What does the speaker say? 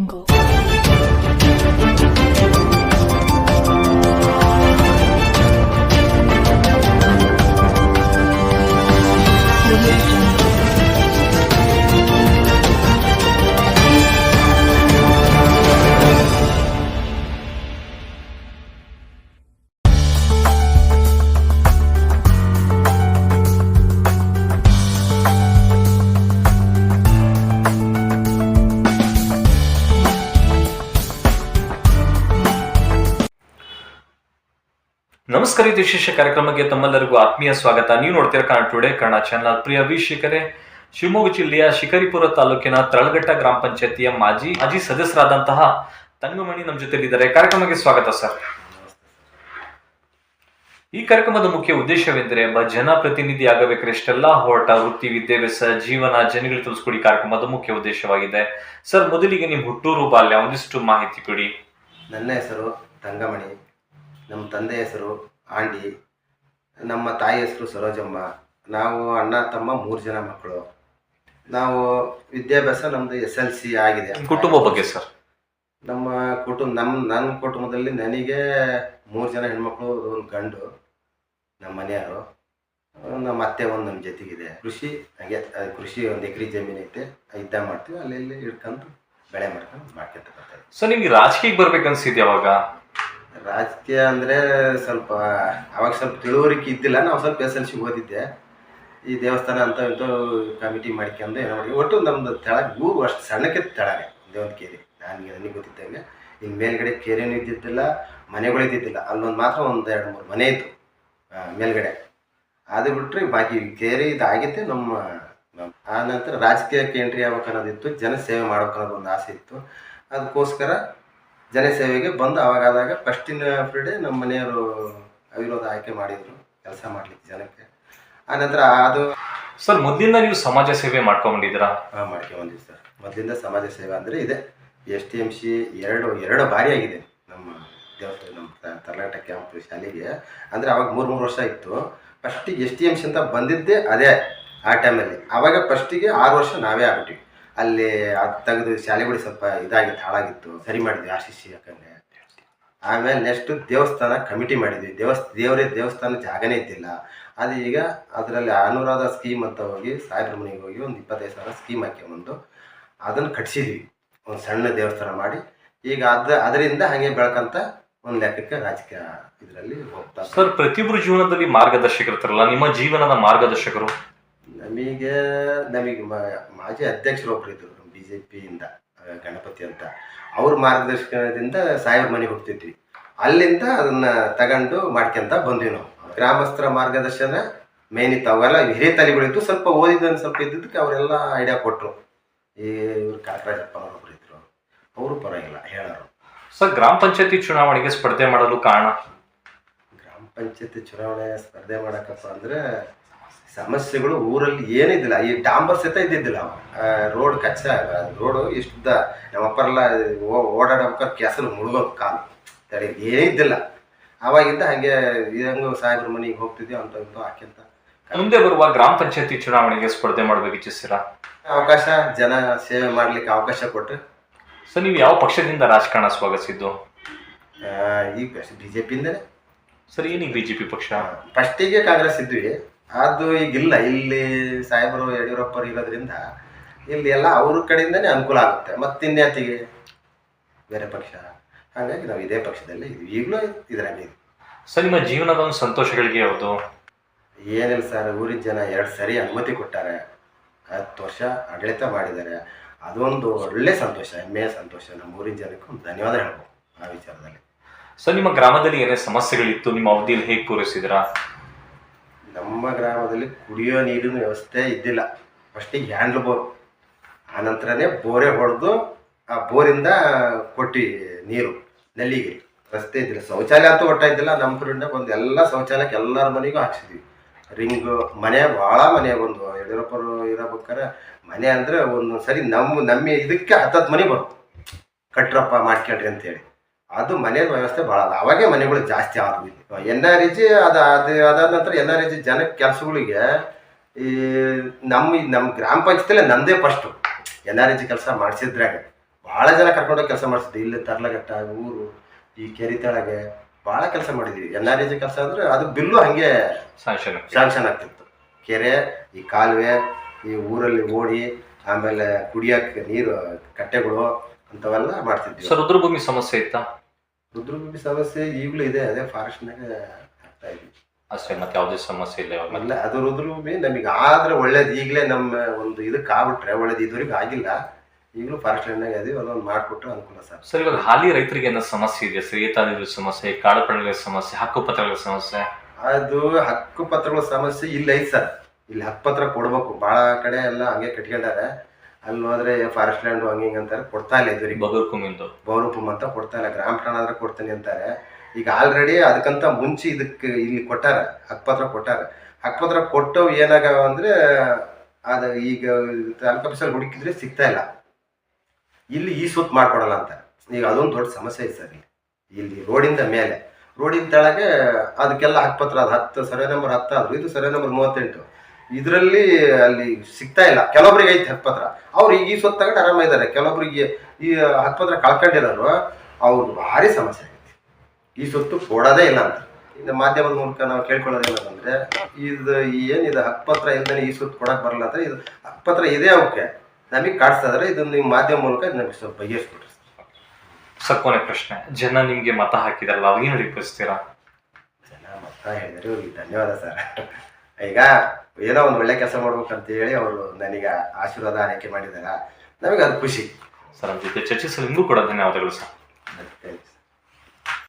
jungle. ನಮಸ್ಕಾರ, ಇದು ವಿಶೇಷ ಕಾರ್ಯಕ್ರಮಕ್ಕೆ ತಮ್ಮೆಲ್ಲರಿಗೂ ಆತ್ಮೀಯ ಸ್ವಾಗತ. ನೀವು ನೋಡ್ತೀರಾ ಕನ್ನಡ ಟುಡೇ ಕನ್ನಡ ಚಾನಲ್ ಪ್ರಿಯ ವೀಕ್ಷಕರೇ, ಶಿವಮೊಗ್ಗ ಜಿಲ್ಲೆಯ ಶಿಕಾರಿಪುರ ತಾಲೂಕಿನ ತಳಘಟ್ಟ ಗ್ರಾಮ ಪಂಚಾಯತಿಯ ಮಾಜಿ ಮಾಜಿ ಸದಸ್ಯರಾದಂತಹ ತಂಗಮಣಿ ನಮ್ಮ ಜೊತೆಲಿದ್ದಾರೆ ಕಾರ್ಯಕ್ರಮಕ್ಕೆ ಸ್ವಾಗತ ಸರ್ ಈ ಕಾರ್ಯಕ್ರಮದ ಮುಖ್ಯ ಉದ್ದೇಶವೆಂದರೆ ಒಬ್ಬ ಜನಪ್ರತಿನಿಧಿ ಆಗಬೇಕಾದ್ರೆ ಇಷ್ಟೆಲ್ಲ ಹೋರಾಟ, ವೃತ್ತಿ, ವಿದ್ಯಾಭ್ಯಾಸ, ಜೀವನ ಜನಗಳು ತಿಳಿಸ್ಕೊಡಿ ಕಾರ್ಯಕ್ರಮದ ಮುಖ್ಯ ಉದ್ದೇಶವಾಗಿದೆ. ಸರ್ ಮೊದಲಿಗೆ ನಿಮ್ಮ ಹುಟ್ಟೂರು ಬಾಲ್ಯ, ಒಂದಿಷ್ಟು ಮಾಹಿತಿ ಕೊಡಿ. ನನ್ನ ಹೆಸರು ತಂಗಮಣಿ. ನಮ್ಮ ತಂದೆ ಹೆಸರು ಆಂಡಿ ನಮ್ಮ ತಾಯಿ ಹೆಸರು ಸರೋಜಮ್ಮ. ನಾವು ಅಣ್ಣ ತಮ್ಮ ಮೂರು ಜನ ಮಕ್ಕಳು. ನಾವು ವಿದ್ಯಾಭ್ಯಾಸ ನಮ್ಮದು ಎಸ್ ಎಲ್ ಸಿ ಆಗಿದೆ. ಕುಟುಂಬ ಬಗ್ಗೆ ಸರ್? ನಮ್ಮ ಕುಟುಂಬ ನಮ್ಮ ನನ್ನ ಕುಟುಂಬದಲ್ಲಿ ನನಗೆ ಮೂರು ಜನ ಹೆಣ್ಮಕ್ಳು ಒಂದು ಗಂಡು ನಮ್ಮ ಮನೆಯವರು. ನಮ್ಮ ಅತ್ತೆ ಒಂದು ನಮ್ಮ ಜೊತೆಗಿದೆ. ಕೃಷಿ ಹಾಗೆ ಕೃಷಿ ಒಂದು ಎಕರೆ ಜಮೀನು ಐತೆ. ಇದ್ದ ಮಾಡ್ತೀವಿ. ಅಲ್ಲಿ ಇಲ್ಲಿ ಹಿಡ್ಕೊಂಡು ಬೆಳೆ ಮಾಡ್ಕೊಂಡು ಮಾಡ್ಕೊತ ಬರ್ತಾರೆ ಸೊ ನಿಮ್ಗೆ ರಾಜಕೀಯಕ್ಕೆ ಬರ್ಬೇಕನ್ಸಿದ್ಯ ಅವಾಗ ರಾಜಕೀಯ ಅಂದರೆ ಸ್ವಲ್ಪ, ಅವಾಗ ಸ್ವಲ್ಪ ತಿಳುವರಿಕೆ ಇದ್ದಿಲ್ಲ, ನಾವು ಸ್ವಲ್ಪ ಎಸ್ ಎಲ್ ಸಿ ಓದಿದ್ದೆ. ಈ ದೇವಸ್ಥಾನ ಅಂತ ಇಂಥವು ಕಮಿಟಿ ಮಾಡ್ಕೊಂಡು ಏನೋ ಮಾಡಿ ಒಟ್ಟು ನಮ್ದು ತೆಳಗೆ ಊರು ಅಷ್ಟು ಸಣ್ಣಕ್ಕೆ ತೆಳಗೆ ದೇವನ ಕೇರಿ. ನನಗೆ ನನಗೆ ಗೊತ್ತಿದ್ದಂಗೆ. ಇನ್ನು ಮೇಲ್ಗಡೆ ಕೆರೆನೂ ಇದ್ದಿದ್ದಿಲ್ಲ, ಮನೆಗಳು ಇದ್ದಿದ್ದಿಲ್ಲ. ಅಲ್ಲೊಂದು ಮಾತ್ರ ಒಂದು ಎರಡು ಮೂರು ಮನೆ ಇತ್ತು ಮೇಲ್ಗಡೆ. ಅದು ಬಿಟ್ಟರೆ ಬಾಕಿ ಕೇರಿ ಇದಾಗಿದ್ದೆ ನಮ್ಮ ಆ ನಂತರ ರಾಜಕೀಯಕ್ಕೆ ಎಂಟ್ರಿ ಆಗ್ಬೇಕು ಅನ್ನೋದಿತ್ತು ಜನಸೇವೆ ಮಾಡ್ಬೇಕನ್ನೋದು ಒಂದು ಆಸೆ ಇತ್ತು. ಅದಕ್ಕೋಸ್ಕರ ಜನಸೇವೆಗೆ ಬಂದು ಅವಾಗಾದಾಗ ಫಸ್ಟಿನ ಫ್ರೀಡೆ ನಮ್ಮ ಮನೆಯವರು ಅವಿರೋಧ ಆಯ್ಕೆ ಮಾಡಿದರು ಕೆಲಸ ಮಾಡಲಿಕ್ಕೆ ಜನಕ್ಕೆ. ಆನಂತರ ಅದು ಸರ್ ಮೊದಲಿಂದ ನೀವು ಸಮಾಜ ಸೇವೆ ಮಾಡ್ಕೊಂಬಂದಿದ್ದೀರಾ ಹಾಂ ಮಾಡ್ಕೊಂಬಂದಿವಿ ಸರ್. ಮೊದಲಿಂದ ಸಮಾಜ ಸೇವೆ ಅಂದರೆ ಇದೆ. ಎಸ್ ಟಿ ಎಂ ಸಿ ಎರಡು ಎರಡು ಬಾರಿ ಆಗಿದೆ ನಮ್ಮ ದೇವಸ್ಥಾನ ನಮ್ಮ ಕರ್ನಾಟಕ ತರ್ಲಾಟ ಕ್ಯಾಂಪ್ ಶಾಲೆಗೆ. ಅಂದರೆ ಅವಾಗ ಮೂರು ಮೂರು ವರ್ಷ ಇತ್ತು. ಫಸ್ಟಿಗೆ ಎಸ್ ಟಿ ಎಂ ಸಿ ಅಂತ ಬಂದಿದ್ದೇ ಅದೇ ಆ ಟೈಮಲ್ಲಿ ಆವಾಗ ಫಸ್ಟಿಗೆ ಆರು ವರ್ಷ ನಾವೇ ಆಗ್ಬಿಟ್ವಿ ಅಲ್ಲಿ ಅದು ತೆಗೆದು ಶಾಲೆಗಳು ಸ್ವಲ್ಪ ಇದಾಗಿತ್ತು, ಹಾಳಾಗಿತ್ತು, ಸರಿ ಮಾಡಿದ್ವಿ ಆರ್ ಸಿ ಸಿ ಯಾಕಂದರೆ ಆಮೇಲೆ ನೆಕ್ಸ್ಟ್ ದೇವಸ್ಥಾನ ಕಮಿಟಿ ಮಾಡಿದ್ವಿ. ದೇವಸ್, ದೇವರೇ ದೇವಸ್ಥಾನ ಜಾಗನೇ ಇದ್ದಿಲ್ಲ. ಅದು ಈಗ ಅದರಲ್ಲಿ ಅನುರಾಧ ಸ್ಕೀಮ್ ಅಂತ ಹೋಗಿ ಸಾಯಿಬ್ರ ಮನೆಗೆ ಹೋಗಿ ಒಂದು ಇಪ್ಪತ್ತೈದು ಸಾವಿರ ಸ್ಕೀಮ್ ಹಾಕ್ಯಂಬಂದು ಅದನ್ನು ಕಟ್ಸಿದ್ವಿ. ಒಂದು ಸಣ್ಣ ದೇವಸ್ಥಾನ ಮಾಡಿ. ಈಗ ಅದ, ಅದರಿಂದ ಹಾಗೆ ಬೆಳ್ಕಂತ ಒಂದು ಲೆಕ್ಕಕ್ಕೆ ರಾಜಕೀಯ ಇದರಲ್ಲಿ ಹೋಗ್ತಾರೆ ಸರ್ ಪ್ರತಿಯೊಬ್ಬರು ಜೀವನದಲ್ಲಿ ಮಾರ್ಗದರ್ಶಕರಿರ್ತಾರಲ್ಲ, ನಿಮ್ಮ ಜೀವನದ ಮಾರ್ಗದರ್ಶಕರು? ನಮಗೆ ನಮಗೆ ಮಾಜಿ ಅಧ್ಯಕ್ಷರೊಬ್ರು ಇದ್ರು ಬಿ ಜೆ ಪಿಯಿಂದ ಗಣಪತಿ ಅಂತ. ಅವ್ರ ಮಾರ್ಗದರ್ಶನದಿಂದ ಸಾಹೇಬ್ರ ಮನೆ ಹೋಗ್ತಿದ್ವಿ. ಅಲ್ಲಿಂದ ಅದನ್ನ ತಗೊಂಡು ಮಾಡ್ಕೊಂತ ಬಂದ್ವಿ ನಾವು. ಗ್ರಾಮಸ್ಥರ ಮಾರ್ಗದರ್ಶನ ಮೇನ್ ಇತ್ತು. ಅವೆಲ್ಲ ಹಿರಿಯ ತಲೆಗಳಿದ್ದು ಸ್ವಲ್ಪ ಓದಿದ್ದನ್ನು ಸ್ವಲ್ಪ ಇದ್ದಿದ್ದಕ್ಕೆ ಅವರೆಲ್ಲ ಐಡಿಯಾ ಕೊಟ್ಟರು ಈ ಇವ್ರು ಕಾಕರಾಜಪ್ಪ ಇದ್ದರು ಇದ್ರು. ಅವರು ಪರವಾಗಿಲ್ಲ ಹೇಳೋರು. ಸರ್ ಗ್ರಾಮ ಪಂಚಾಯತಿ ಚುನಾವಣೆಗೆ ಸ್ಪರ್ಧೆ ಮಾಡಲು ಕಾರಣ? ಗ್ರಾಮ ಪಂಚಾಯತಿ ಚುನಾವಣೆ ಸ್ಪರ್ಧೆ ಮಾಡಕಪ್ಪ ಅಂದ್ರೆ ಸಮಸ್ಯೆಗಳು ಊರಲ್ಲಿ ಏನಿದ್ದಿಲ್ಲ. ಈ ಡಾಂಬರ್ ಸಹಿತ ಇದ್ದಿದ್ದಿಲ್ಲ. ರೋಡ್ ಕಚ್ಚ ರೋಡು ಇಷ್ಟುದ್ದ ನಮ್ಮಪ್ಪರೆಲ್ಲ ಓ- ಓಡಾಡ್ಬೇಕಾದ್ರೆ ಕೆಸರು ಮುಳುಗೋದು ಕಾಲು. ತಡೆ ಏನೇ ಇದ್ದಿಲ್ಲ. ಅವಾಗಿಂದ ಹಾಗೆ ಇದಂಗ ಸಾಹೇಬ್ರ ಮನೆಗೆ ಹೋಗ್ತಿದ್ವಿ ಅಂತ ಇಂತ ಹಾಕ್ಯಂತ ಮುಂದೆ ಬರುವ ಗ್ರಾಮ ಪಂಚಾಯತಿ ಚುನಾವಣೆಗೆ ಸ್ಪರ್ಧೆ ಮಾಡಬೇಕು ಇಚ್ಛಿಸ್ತೀರಾ? ಅವಕಾಶ ಜನ ಸೇವೆ ಮಾಡ್ಲಿಕ್ಕೆ ಅವಕಾಶ ಕೊಟ್ಟು. ಸೊ ನೀವು ಯಾವ ಪಕ್ಷದಿಂದ ರಾಜಕಾರಣ ಸ್ವಾಗತಿಸಿದ್ದು? ಈ ಈಗ ಬಿ ಜೆ ಪಿಯಿಂದನೇ ಸರ್ ಏನೀಗ ಬಿಜೆಪಿ ಪಕ್ಷ? ಫಸ್ಟಿಗೆ ಕಾಂಗ್ರೆಸ್ ಇದ್ವಿ. ಅದು ಈಗಿಲ್ಲ. ಇಲ್ಲಿ ಸಾಹೇಬರು ಯಡಿಯೂರಪ್ಪರು ಇರೋದ್ರಿಂದ ಇಲ್ಲಿ ಎಲ್ಲ ಅವ್ರ ಕಡೆಯಿಂದನೇ ಅನುಕೂಲ ಆಗುತ್ತೆ. ಮತ್ತಿನ್ಯಾತಿಗೆ? ಬೇರೆ ಪಕ್ಷ. ಹಾಗಾಗಿ ನಾವು ಇದೇ ಪಕ್ಷದಲ್ಲಿ ಇದ್ವಿ. ಈಗಲೂ ಇದರಲ್ಲಿ ಸರ್ ನಿಮ್ಮ ಜೀವನದ ಒಂದು ಸಂತೋಷಗಳಿಗೆ ಯಾವುದು? ಏನಿಲ್ಲ ಸರ್ ಊರಿನ ಜನ ಎರಡು ಸರಿ ಅನುಮತಿ ಕೊಟ್ಟಾರೆ. ಹತ್ತು ವರ್ಷ ಆಡಳಿತ ಮಾಡಿದ್ದಾರೆ. ಅದೊಂದು ಒಳ್ಳೆ ಸಂತೋಷ ಹೆಮ್ಮೆಯ ಸಂತೋಷ. ನಮ್ಮ ಊರಿನ ಜನಕ್ಕೆ ಒಂದು ಧನ್ಯವಾದ ಹೇಳ್ಬೋದು ಆ ವಿಚಾರದಲ್ಲಿ. ಸರ್ ನಿಮ್ಮ ಗ್ರಾಮದಲ್ಲಿ ಏನೇ ಸಮಸ್ಯೆಗಳಿತ್ತು ನಿಮ್ಮ ಅವಧಿಯಲ್ಲಿ ಹೇಗೆ ಪೂರೈಸಿದ್ರಾ ನಮ್ಮ ಗ್ರಾಮದಲ್ಲಿ ಕುಡಿಯೋ ನೀರಿನ ವ್ಯವಸ್ಥೆ ಇದ್ದಿಲ್ಲ. ಫಸ್ಟಿಗೆ ಹ್ಯಾಂಡ್ಲ್ ಬೋರ್ ಆನಂತರನೇ ಬೋರೆ ಹೊಡೆದು ಆ ಬೋರಿಂದ ಕೊಟ್ಟಿ ನೀರು, ನಲ್ಲಿಗೆ. ರಸ್ತೆ ಇದ್ದಿಲ್ಲ. ಶೌಚಾಲಯ ಅಂತೂ ಒಟ್ಟ ಇದ್ದಿಲ್ಲ. ನಮ್ಮ ಕಡೆಯಿಂದ ಬಂದು ಎಲ್ಲ ಶೌಚಾಲಯಕ್ಕೆ ಎಲ್ಲರ ಮನೆಗೂ ಹಾಕ್ಸಿದ್ವಿ. ರಿಂಗು ಮನೆ, ಭಾಳ ಮನೆ ಒಂದು. ಯಡಿಯೂರಪ್ಪರು ಇರಬೇಕಾರೆ ಮನೆ ಅಂದರೆ ಒಂದು ಸರಿ ನಮ್ಮ ನಮ್ಮ ಇದಕ್ಕೆ ಹತ್ತತ್ತು ಮನೆ ಬಂತು ಕಟ್ರಪ್ಪ ಮಾಡ್ಕೊಳ್ರಿ ಅಂತೇಳಿ. ಅದು ಮನೆಯ ವ್ಯವಸ್ಥೆ ಭಾಳ ಅದ. ಅವಾಗೇ ಮನೆಗಳು ಜಾಸ್ತಿ ಆದವು ಎನ್ ಆರ್ ಜಿ ಅದು ಅದು ಅದಾದ ನಂತರ ಎನ್ ಆರ್ ಜಿ ಜನ ಕೆಲಸಗಳಿಗೆ ಈ ನಮ್ಮ ನಮ್ಮ ಗ್ರಾಮ ಪಂಚಾಯತಿಲೇ ನಂದೇ ಫಸ್ಟು ಎನ್ ಆರ್ ಜಿ ಕೆಲಸ ಮಾಡಿಸಿದ್ರಾಗ ಭಾಳ ಜನ ಕರ್ಕೊಂಡೋಗಿ ಕೆಲಸ ಮಾಡಿಸಿದ್ವಿ. ಇಲ್ಲಿ ತರ್ಲಘಟ್ಟ ಊರು ಈ ಕೆರೆ ತಳಗೆ ಭಾಳ ಕೆಲಸ ಮಾಡಿದ್ವಿ. ಎನ್ ಆರ್ ಜಿ ಕೆಲಸ ಅಂದ್ರೆ ಅದು ಬಿಲ್ಲು ಹಾಗೆ ಸ್ಯಾಂಕ್ಷನ್ ಆಗ್ತಿತ್ತು. ಕೆರೆ ಈ ಕಾಲುವೆ ಈ ಊರಲ್ಲಿ ಓಡಿ ಆಮೇಲೆ ಕುಡಿಯಕ್ಕೆ ನೀರು ಕಟ್ಟೆಗಳು ಅಂಥವೆಲ್ಲ ಮಾಡ್ತಿದ್ವಿ. ಸರ್ ರುದ್ರಭೂಮಿ ಸಮಸ್ಯೆ ಇತ್ತಾ? ರುದ್ರಭೂಮಿ ಸಮಸ್ಯೆ ಈಗಲೂ ಇದೆ ಅದೇ ಫಾರೆಸ್ಟ್ನಾಗ ಆಗ್ತಾ ಇದೆ. ಅಷ್ಟೇ ಮತ್ತೆ ಯಾವುದೇ ಸಮಸ್ಯೆ ಇಲ್ಲ ಇವಾಗ. ಇಲ್ಲ ಅದು ರುದ್ರಭೂಮಿ ನಮಗೆ ಆದ್ರೆ ಒಳ್ಳೇದು. ಈಗಲೇ ನಮ್ಮ ಒಂದು ಇದಕ್ಕೆ ಆಗ್ಬಿಟ್ರೆ ಒಳ್ಳೇದು ಇದುವರೆಗೂ ಆಗಿಲ್ಲ. ಈಗಲೂ ಫಾರೆಸ್ಟ್ ಲ್ಯಾಂಡ್ನಾಗ ಅದೀವಿ ಅದೊಂದು ಮಾಡಿಬಿಟ್ರೆ ಅನುಕೂಲ ಸರ್ ಸರ್ ಇವಾಗ ಹಾಲಿ ರೈತರಿಗೆ ಏನೋ ಸಮಸ್ಯೆ ಇದೆ ಸರ್? ಸಮಸ್ಯೆ ಕಾಡು ಪ್ರಾಣಿಗಳ ಸಮಸ್ಯೆ ಹಕ್ಕುಪತ್ರಗಳ ಸಮಸ್ಯೆ? ಅದು ಹಕ್ಕುಪತ್ರಗಳ ಸಮಸ್ಯೆ ಇಲ್ಲ ಐತೆ ಸರ್. ಇಲ್ಲಿ ಹಕ್ಕುಪತ್ರ ಕೊಡ್ಬೇಕು. ಭಾಳ ಕಡೆ ಎಲ್ಲ ಹಂಗೆ ಕಟ್ಕೊಂಡಾರೆ. ಅಲ್ಲಿ ಹೋದ್ರೆ ಫಾರೆಸ್ಟ್ ಲ್ಯಾಂಡ್ ಹಂಗೆ ಹಿಂಗೆ ಅಂತಾರೆ ಕೊಡ್ತಾ ಇಲ್ಲ ಇದ್ರಿ ಬಗರ್ಕುಮ್ ಅಂತ. ಬಹುರೂಪಮ್ ಅಂತ ಕೊಡ್ತಾ ಇಲ್ಲ. ಗ್ರಾಮ ಠಾಣ ಆದ್ರೆ ಕೊಡ್ತೀನಿ ಅಂತಾರೆ. ಈಗ ಆಲ್ರೆಡಿ ಅದಕ್ಕಂತ ಮುಂಚೆ ಇದಕ್ಕೆ ಇಲ್ಲಿ ಕೊಟ್ಟಾರ ಹಕ್ಪತ್ರ ಕೊಟ್ಟಾರ. ಹಕ್ಪತ್ರ ಕೊಟ್ಟವು ಏನಾಗವ ಅಂದ್ರೆ ಅದು ಈಗ ತಾಲೂಕು ಆಫೀಸಲ್ಲಿ ಹುಡುಕಿದ್ರೆ ಸಿಗ್ತಾ ಇಲ್ಲ. ಇಲ್ಲಿ ಈ ಸುತ್ತ ಮಾಡ್ಕೊಡಲ್ಲ ಅಂತ ಈಗ ಅದೊಂದು ದೊಡ್ಡ ಸಮಸ್ಯೆ ಐತೆ ಸರ್ ಇಲ್ಲಿ. ಇಲ್ಲಿ ರೋಡಿಂದ ಮೇಲೆ. ರೋಡಿನ ತೆಳಗೆ ಅದಕ್ಕೆಲ್ಲ ಹಕ್ಪತ್ರ ಅದು ಹತ್ತು ಸರ್ವೆ ನಂಬರ್ ಹತ್ತು ಆದ್ರು. ಇದು ಸರ್ವೆ ನಂಬರ್ ಮೂವತ್ತೆಂಟು. ಇದರಲ್ಲಿ ಅಲ್ಲಿ ಸಿಗ್ತಾ ಇಲ್ಲ. ಕೆಲವೊಬ್ರಿಗೆ ಐತೆ ಹಕ್ಕುಪತ್ರ ಅವ್ರು ಈಗ ಈ ಸುತ್ತ ತಗೊಂಡು ಆರಾಮಾಗಿದ್ದಾರೆ ಕೆಲವೊಬ್ರಿಗೆ ಈ ಹಕ್ಕುಪತ್ರ ಕಳ್ಕೊಂಡಿರೋರು ಅವ್ರು ಭಾರಿ ಸಮಸ್ಯೆ ಆಗೈತಿ. ಈ ಸ್ವತ್ತು ಕೊಡೋದೇ ಇಲ್ಲ ಅಂತ. ಇದು ಮಾಧ್ಯಮದ ಮೂಲಕ ನಾವು ಕೇಳ್ಕೊಳ್ಳೋದೇನಂದ್ರೆ ಇದು ಏನಿದೆ ಹಕ್ಕುಪತ್ರ ಇಲ್ದೇ ಈ ಸ್ವತ್ತು ಕೊಡಕ್ ಬರಲ್ಲ ಅಂದ್ರೆ ಇದು ಹಕ್ಕುಪತ್ರ ಇದೆ ಅವಕ್ಕೆ ನಮಗೆ ಕಾಡಿಸ್ತಾ ಇದನ್ನು ನೀವು ಮಾಧ್ಯಮ ಮೂಲಕ ನಮಗೆ ಸ್ವಲ್ಪ ಬಗೆಹರಿಸ್ಬಿಟ್ರಿ ಸರ್. ಕೊನೆ ಪ್ರಶ್ನೆ. ಜನ ನಿಮಗೆ ಮತ ಹಾಕಿದಾರಲ್ಲ ಅವ್ರಿಗೆ ಏನು ಜನ ಮತ ಹೇಳಿದ್ರೆ. ಧನ್ಯವಾದ ಸರ್. ಈಗ ಏನೋ ಒಂದು ಒಳ್ಳೆ ಕೆಲಸ ಮಾಡ್ಬೇಕಂತ ಹೇಳಿ ಅವರು ನನಗೆ ಆಶೀರ್ವಾದ ಆರೈಕೆ ಮಾಡಿದಾರ. ನಮಗೆ ಅದು ಖುಷಿ. ಸರ್ ಅವ್ರ ಜೊತೆ ಚರ್ಚಿಸಲು ನಿಮಗೂ ಕೂಡ ಧನ್ಯವಾದಗಳು ಸರ್.